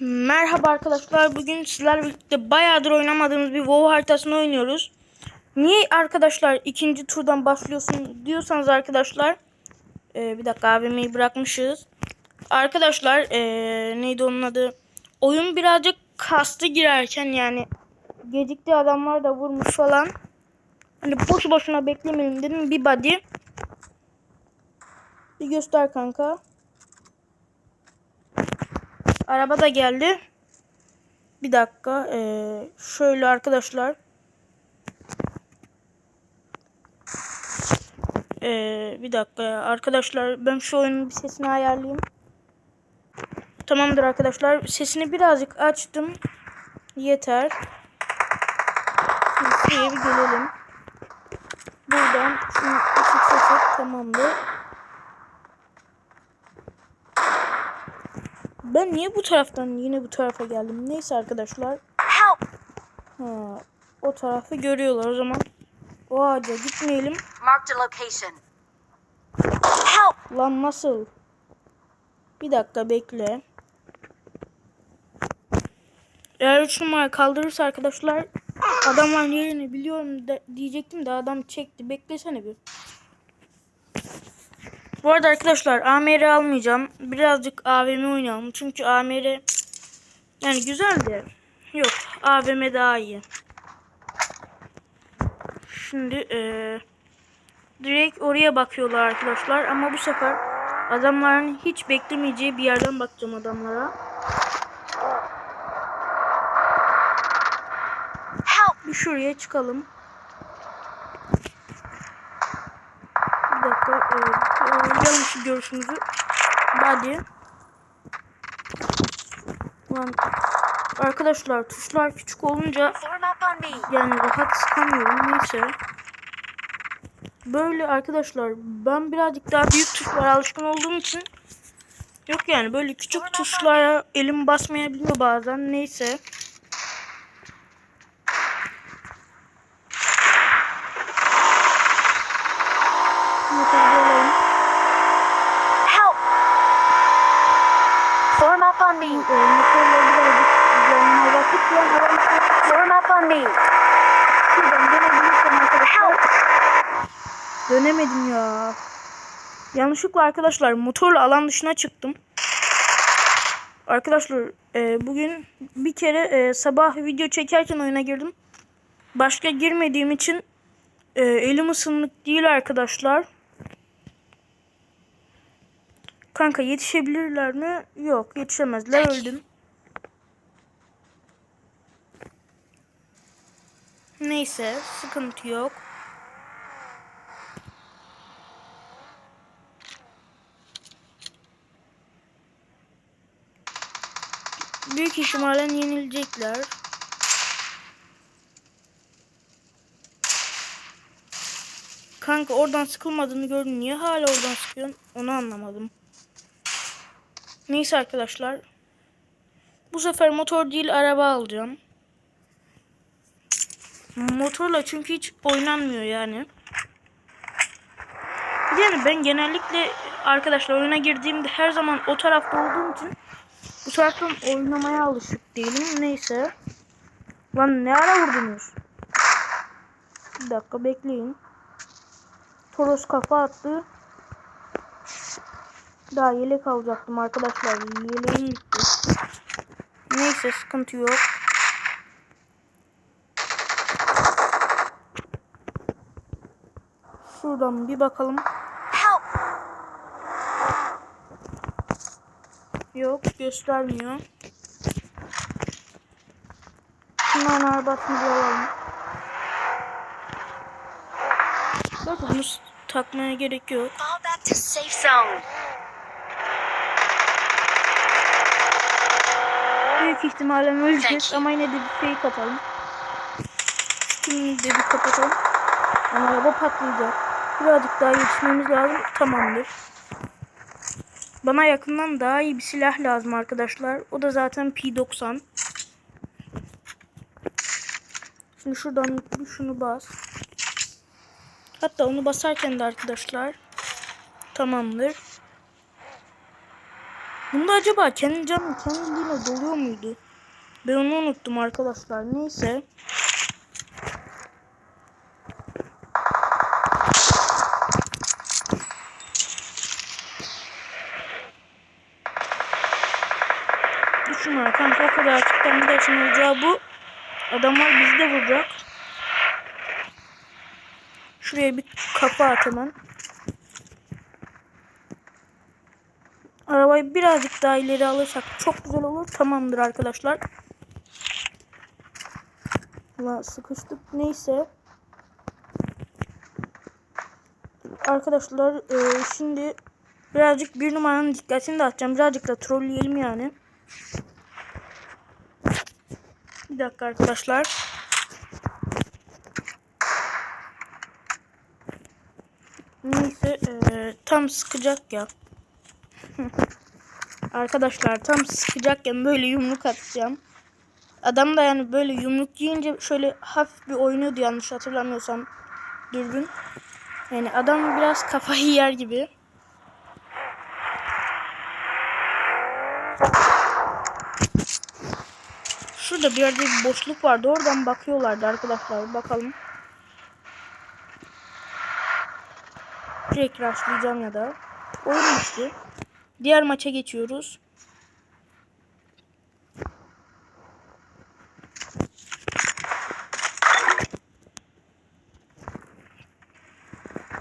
Merhaba arkadaşlar. Bugün sizlerle birlikte bayağıdır oynamadığımız bir WoW haritasını oynuyoruz. Niye arkadaşlar ikinci turdan başlıyorsun diyorsanız arkadaşlar. e, bir dakika AVM'yi bırakmışız. Arkadaşlar e, neydi onun adı? Oyun birazcık kastı girerken yani gecikti adamlar da vurmuş falan. Hani boş boşuna beklemeyelim dedim bir body. Bir göster kanka. Araba da geldi. Bir dakika. Ee, şöyle arkadaşlar. Ee, bir dakika. Arkadaşlar ben şu oyunun bir sesini ayarlayayım. Tamamdır arkadaşlar. Sesini birazcık açtım. Yeter. Şimdi bir gelelim. Buradan şunu açık sesi tamamdır. Ben niye bu taraftan yine bu tarafa geldim? Neyse arkadaşlar. Help! Ha, o tarafı görüyorlar o zaman. O ağaca gitmeyelim. Marked a location. Help! Lan nasıl? Bir dakika bekle. Eğer 3 numara kaldırırsa arkadaşlar adamların yerini biliyorum de, diyecektim de adam çekti. Beklesene bir. Bu arada arkadaşlar AMR almayacağım. Birazcık AVM oynayalım. Çünkü AMR yani güzel de yok AVM daha iyi. Şimdi eee direkt oraya bakıyorlar arkadaşlar ama bu sefer adamların hiç beklemeyeceği bir yerden bakacağım adamlara. Bir şuraya çıkalım. Bir dakika. E, alın şu görüşümüzü. Hadi. Lan, arkadaşlar tuşlar küçük olunca yani rahat sıkamıyorum. Neyse. Böyle arkadaşlar ben birazcık daha büyük tuşlara alışkın olduğum için yok yani böyle küçük tuşlara elim basmayabiliyor bazen. Neyse. Motoru alalım. Help! Form up on me. Ee, motorla birazcık yanına bakıp lan aramış. Form up on me. Şuradan dönebilirsem arkadaşlar. Help! Dönemedim ya. Yanlışlıkla arkadaşlar motorla alan dışına çıktım. Arkadaşlar e, bugün bir kere e, sabah video çekerken oyuna girdim. Başka girmediğim için e, elim ısınlık değil arkadaşlar. Kanka yetişebilirler mi? Yok yetişemezler öldüm. Neyse sıkıntı yok. Büyük ihtimalle yenilecekler. Kanka oradan sıkılmadığını gördüm. Niye hala oradan sıkıyorsun? Onu anlamadım. Neyse arkadaşlar. Bu sefer motor değil araba alacağım. Motorla çünkü hiç oynanmıyor yani. Yani ben genellikle arkadaşlar oyuna girdiğimde her zaman o tarafta olduğum için bu taraftan oynamaya alışık değilim. Neyse. Lan ne ara vurdunuz? Bir dakika bekleyin. Toros kafa attı. Daha yelek alacaktım arkadaşlar. Yeleğim gitti. Neyse sıkıntı yok. Şuradan bir bakalım. Help! Yok göstermiyor. Şunların arabasını alalım. Bak bunu takmaya gerek yok. Büyük ihtimalle öleceğiz ama yine de bir fake atalım. Şimdi de bir kapatalım. Ama araba patlayacak. Birazcık daha yetişmemiz lazım. Tamamdır. Bana yakından daha iyi bir silah lazım arkadaşlar. O da zaten P90. Şimdi şuradan şunu bas. Hatta onu basarken de arkadaşlar. Tamamdır. Bunda acaba kendi canı kendiliğine doluyor muydu? Ben onu unuttum arkadaşlar. Neyse. Düşün ha kanka o kadar açıktan gidersin olacağı bu. De vuracak. Şuraya bir kafa at hemen. Arabayı birazcık daha ileri alırsak çok güzel olur. Tamamdır arkadaşlar. Ulan sıkıştık. Neyse. Arkadaşlar e, şimdi birazcık bir numaranın dikkatini dağıtacağım. Birazcık da trolleyelim yani. Bir dakika arkadaşlar. Neyse e, tam sıkacak ya. Arkadaşlar tam sıkacakken böyle yumruk atacağım. Adam da yani böyle yumruk yiyince şöyle hafif bir oynuyordu yanlış hatırlamıyorsam dürbün. Yani adam biraz kafayı yer gibi. Şurada bir yerde bir boşluk vardı. Oradan bakıyorlardı arkadaşlar. Bakalım. Direkt rushlayacağım ya da. Oyun işte. Diğer maça geçiyoruz.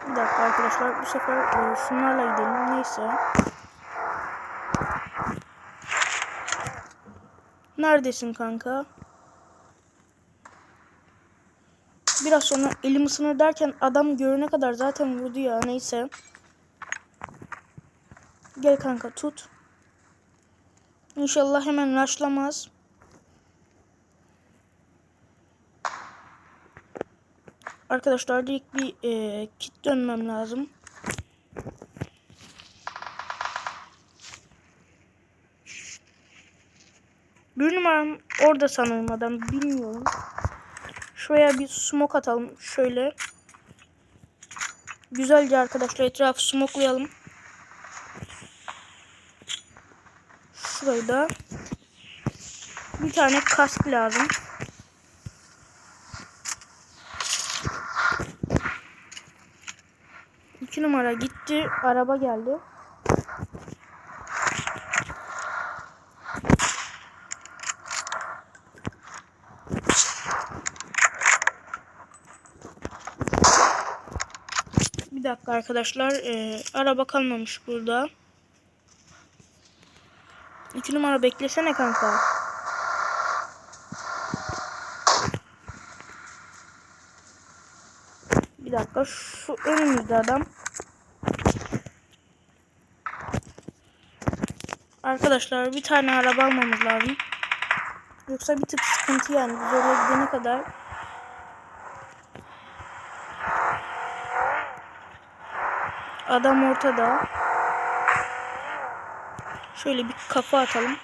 Bir dakika arkadaşlar. Bu sefer e, şunlarla gidelim. Neyse. Neredesin kanka? Biraz sonra elim ısınır derken adam görene kadar zaten vurdu ya. Neyse. Gel kanka tut. İnşallah hemen raşlamaz. Arkadaşlar direkt bir e, kit dönmem lazım. Bir numaram orada sanırım adam bilmiyorum. Şuraya bir smoke atalım şöyle. Güzelce arkadaşlar etrafı smoklayalım. Şurayı da bir tane kask lazım. İki numara gitti. Araba geldi. Bir dakika arkadaşlar. Ee, araba kalmamış burada. İki numara beklesene kanka. Bir dakika şu önümüzde adam. Arkadaşlar bir tane araba almamız lazım. Yoksa bir tık sıkıntı yani biz oraya gidene kadar. Adam ortada. Şöyle bir kafa atalım.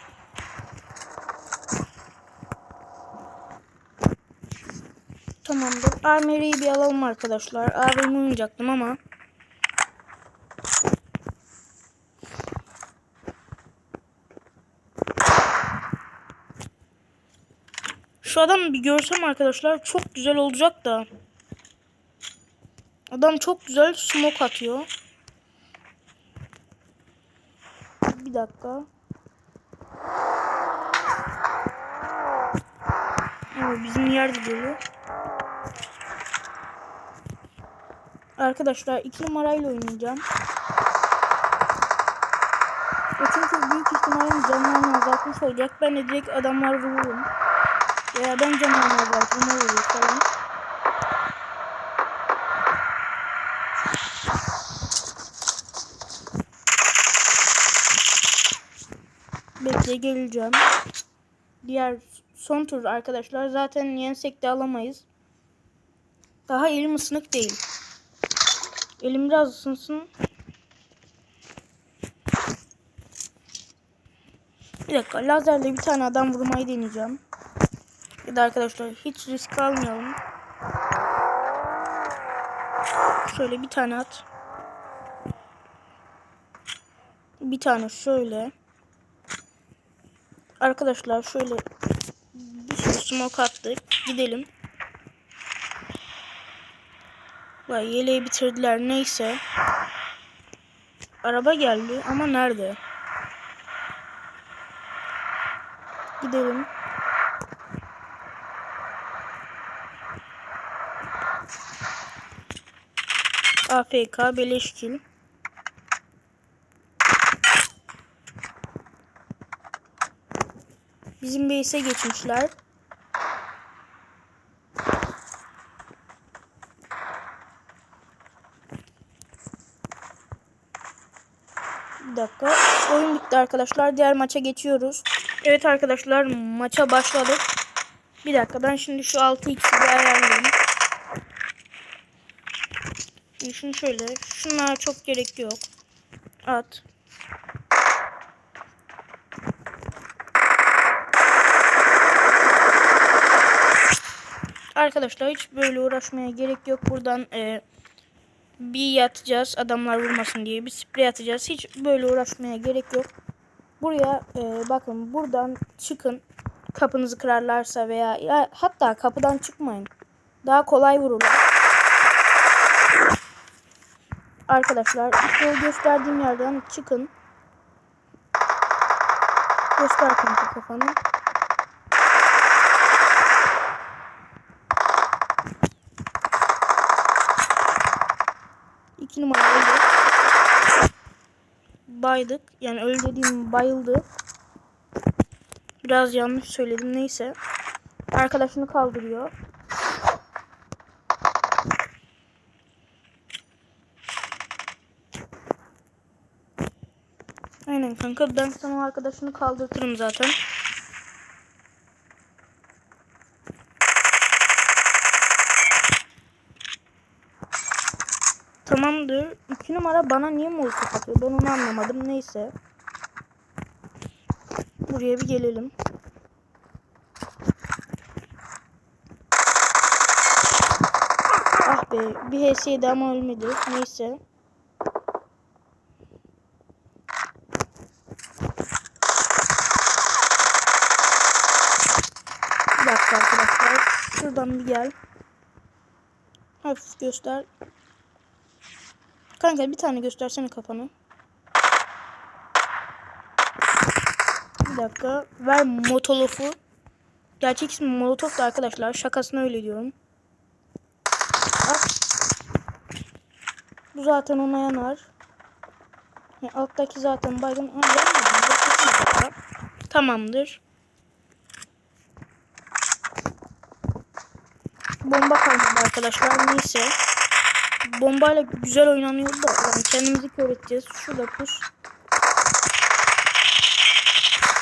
Tamamdır. Armory'yi bir alalım arkadaşlar. AVM oynayacaktım ama. Şu adamı bir görsem arkadaşlar çok güzel olacak da. Adam çok güzel smoke atıyor. Bir dakika. Oo, bizim yer de geliyor. Arkadaşlar iki numarayla oynayacağım. O çünkü büyük ihtimalle canlarını azaltmış olacak. Ben de direkt adamlar vururum. Veya ben canlarını o vurur falan. Bekle geleceğim. Diğer son tur arkadaşlar. Zaten yensek de alamayız. Daha elim ısınık değil. Elim biraz ısınsın. Bir dakika lazerle bir tane adam vurmayı deneyeceğim. Ya da arkadaşlar hiç risk almayalım. Şöyle bir tane at. Bir tane şöyle. Arkadaşlar şöyle bir sürü smoke attık. Gidelim. Vay yeleği bitirdiler neyse. Araba geldi ama nerede? Gidelim. AFK beleşkil. Bizim base'e geçmişler. Bir dakika. Oyun bitti arkadaşlar. Diğer maça geçiyoruz. Evet arkadaşlar maça başladık. Bir dakika ben şimdi şu 6x'i bir ayarlayayım. Şimdi şöyle. Şunlara çok gerek yok. At. Arkadaşlar hiç böyle uğraşmaya gerek yok. Buradan e, bir yatacağız adamlar vurmasın diye. Bir sprey atacağız. Hiç böyle uğraşmaya gerek yok. Buraya e, bakın buradan çıkın. Kapınızı kırarlarsa veya ya, hatta kapıdan çıkmayın. Daha kolay vururlar. Arkadaşlar işte gösterdiğim yerden çıkın. Göster kanka kafanı. İki numara öldü. Baydık. Yani öldü dediğim bayıldı. Biraz yanlış söyledim neyse. Arkadaşını kaldırıyor. Aynen kanka ben sana arkadaşını kaldırtırım zaten. Tamamdır. İki numara bana niye molotof atıyor? Ben onu anlamadım. Neyse. Buraya bir gelelim. Ah be. Bir HS yedi ama ölmedi. Neyse. Bir dakika arkadaşlar. Şuradan bir gel. Hafif göster. Kanka bir tane göstersene kafanı. Bir dakika. Ver motolofu. Gerçek ismi molotof da arkadaşlar. Şakasına öyle diyorum. At. Bu zaten ona yanar. Ya, alttaki zaten baygın. Tamamdır. Bomba kalmadı arkadaşlar. Neyse. Bombayla güzel oynanıyor da yani kendimizi kör edeceğiz. Şurada pus.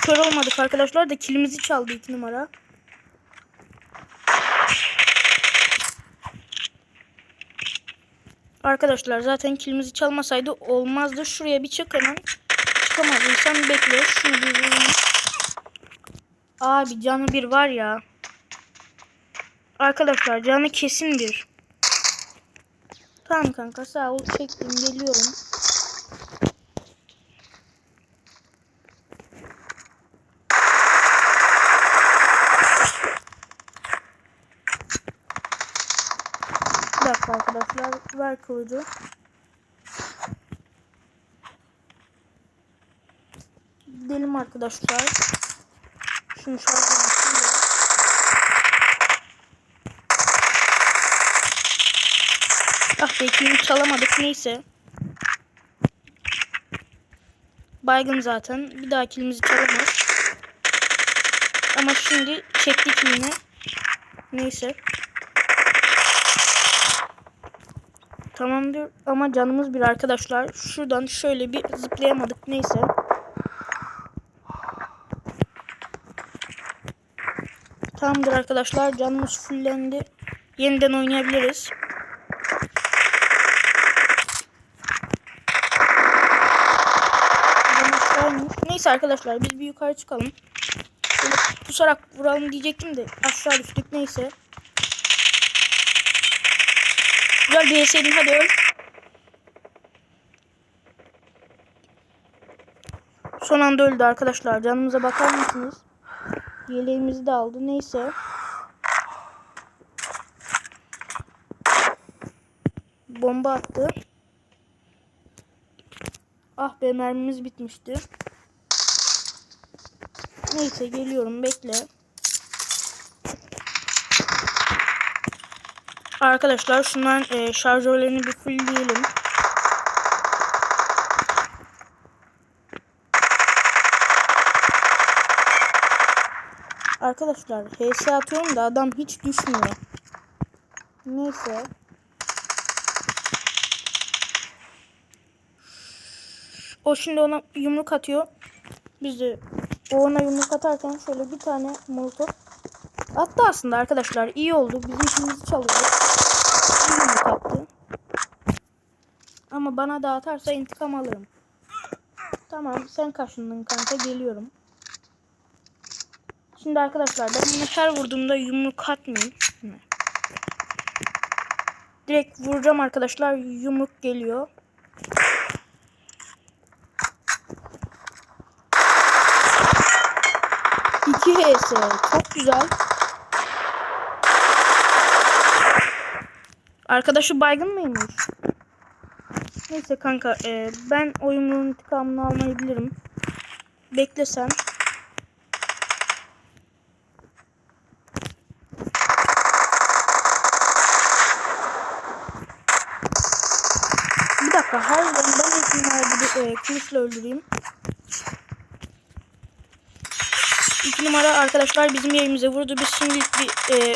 Kör olmadık arkadaşlar da kilimizi çaldı iki numara. Arkadaşlar zaten kilimizi çalmasaydı olmazdı. Şuraya bir çık hemen. Çıkamadıysan bekle. Şunu bir vurayım. Abi canı bir var ya. Arkadaşlar canı kesin bir. Tamam kanka sağ ol. Çektim geliyorum. Bir dakika arkadaşlar. Ver kılıcı. Gidelim arkadaşlar. Şunu şarjını Ah be kilimi çalamadık neyse. Baygın zaten. Bir daha kilimizi çalamaz. Ama şimdi çekti kilini. Neyse. Tamamdır ama canımız bir arkadaşlar. Şuradan şöyle bir zıplayamadık neyse. Tamamdır arkadaşlar canımız fullendi. Yeniden oynayabiliriz. Adam aşağıymış. Neyse arkadaşlar biz bir yukarı çıkalım. Şöyle pusarak vuralım diyecektim de aşağı düştük neyse. Güzel bir yeseydin hadi öl. Son anda öldü arkadaşlar. Canımıza bakar mısınız? Yeleğimizi de aldı. Neyse. Bomba attı. Ah be mermimiz bitmişti. Neyse geliyorum bekle. Arkadaşlar şundan e, şarjörlerini bir fullleyelim. Arkadaşlar HS atıyorum da adam hiç düşmüyor. Neyse. O şimdi ona yumruk atıyor. Biz de o ona yumruk atarken şöyle bir tane molotof attı aslında arkadaşlar. iyi oldu. Bizim işimizi çalıyordu. İyi yumruk attı. Ama bana da atarsa intikam alırım. Tamam sen kaşındın kanka geliyorum. Şimdi arkadaşlar ben bunu her vurduğumda yumruk atmayayım. Direkt vuracağım arkadaşlar. Yumruk geliyor. HS. Çok güzel. Arkadaşı baygın mıymış? Neyse kanka e, ben o yumruğun intikamını almayı bilirim. Bekle sen. Bir dakika harbiden ben de şunları bir e, kılıçla öldüreyim. İki numara arkadaşlar bizim yerimize vurdu. Biz şimdi bir e,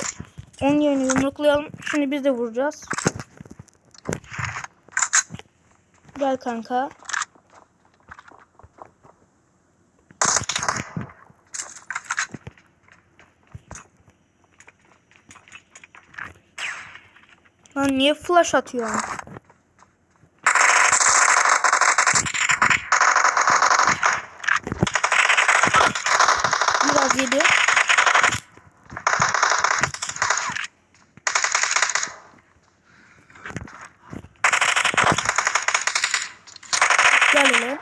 onun yerini yumruklayalım. Şimdi biz de vuracağız. Gel kanka. Lan niye flash atıyorsun? Biraz yedi. Gel hele.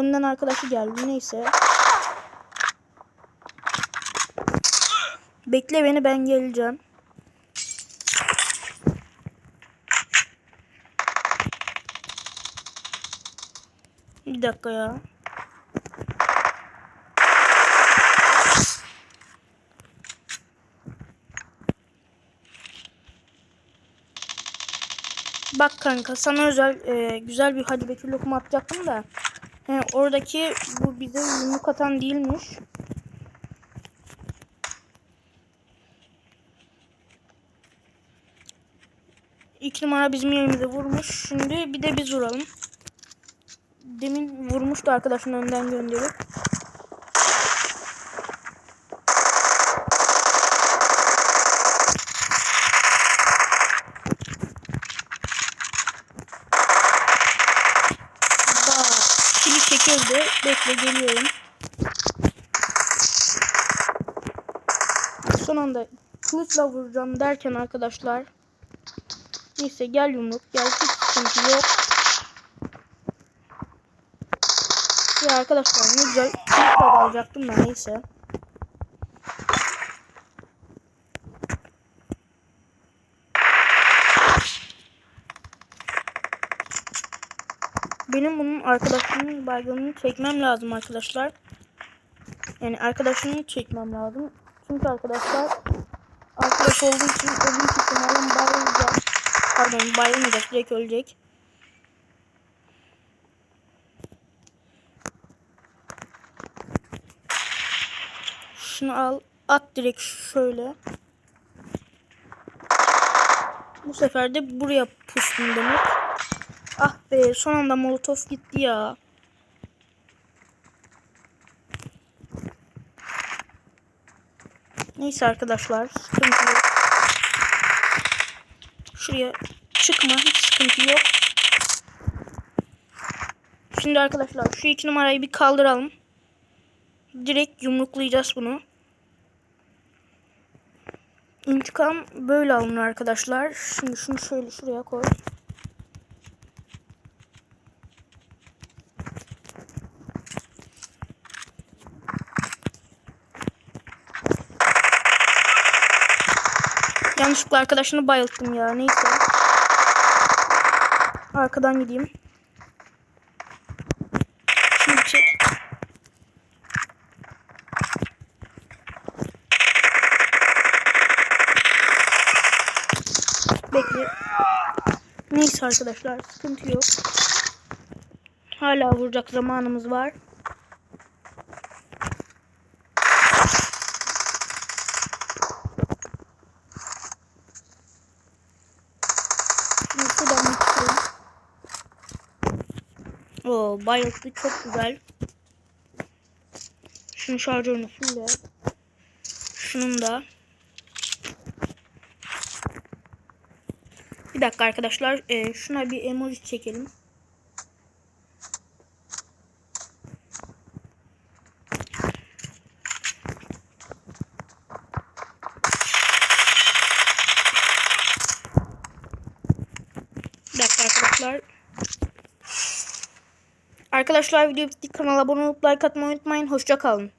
Önden arkadaşı geldi. Neyse. Bekle beni ben geleceğim. Bir dakika ya. Bak kanka sana özel e, güzel bir Hacı Bekir lokumu atacaktım da. He, oradaki bu bize yumruk atan değilmiş. İki numara bizim yerimize vurmuş. Şimdi bir de biz vuralım. Demin vurmuştu arkadaşın önden gönderip. Bak. Şimdi çekildi. Bekle geliyorum. Son anda kılıçla vuracağım derken arkadaşlar. Neyse gel yumruk gel hiç sıkıntı yok. Ya arkadaşlar ne güzel kılıçla da alacaktım ben neyse. Benim bunun arkadaşının baygınını çekmem lazım arkadaşlar. Yani arkadaşını çekmem lazım. Çünkü arkadaşlar arkadaş olduğu için ölüm ihtimalim bayılacak. Pardon bayılmayacak direkt ölecek. Şunu al at direkt şöyle. Bu sefer de buraya pustum demek. Ah be son anda molotof gitti ya. Neyse arkadaşlar sıkıntı yok. Şuraya çıkma hiç sıkıntı yok. Şimdi arkadaşlar şu iki numarayı bir kaldıralım. Direkt yumruklayacağız bunu. İntikam böyle alınır arkadaşlar. Şimdi şunu şöyle şuraya koy. Yanlışlıkla arkadaşını bayılttım ya. Neyse. Arkadan gideyim. Şimdi çek. Bekle. Neyse arkadaşlar sıkıntı yok. Hala vuracak zamanımız var. Şimdi çıkalım. Oo bayılttı çok güzel. Şunun şarjörünü fulle. Şunun da. Bir dakika arkadaşlar. Ee, şuna bir emoji çekelim. Bir dakika arkadaşlar. Arkadaşlar video bitti. Kanala abone olup like atmayı unutmayın. Hoşça kalın.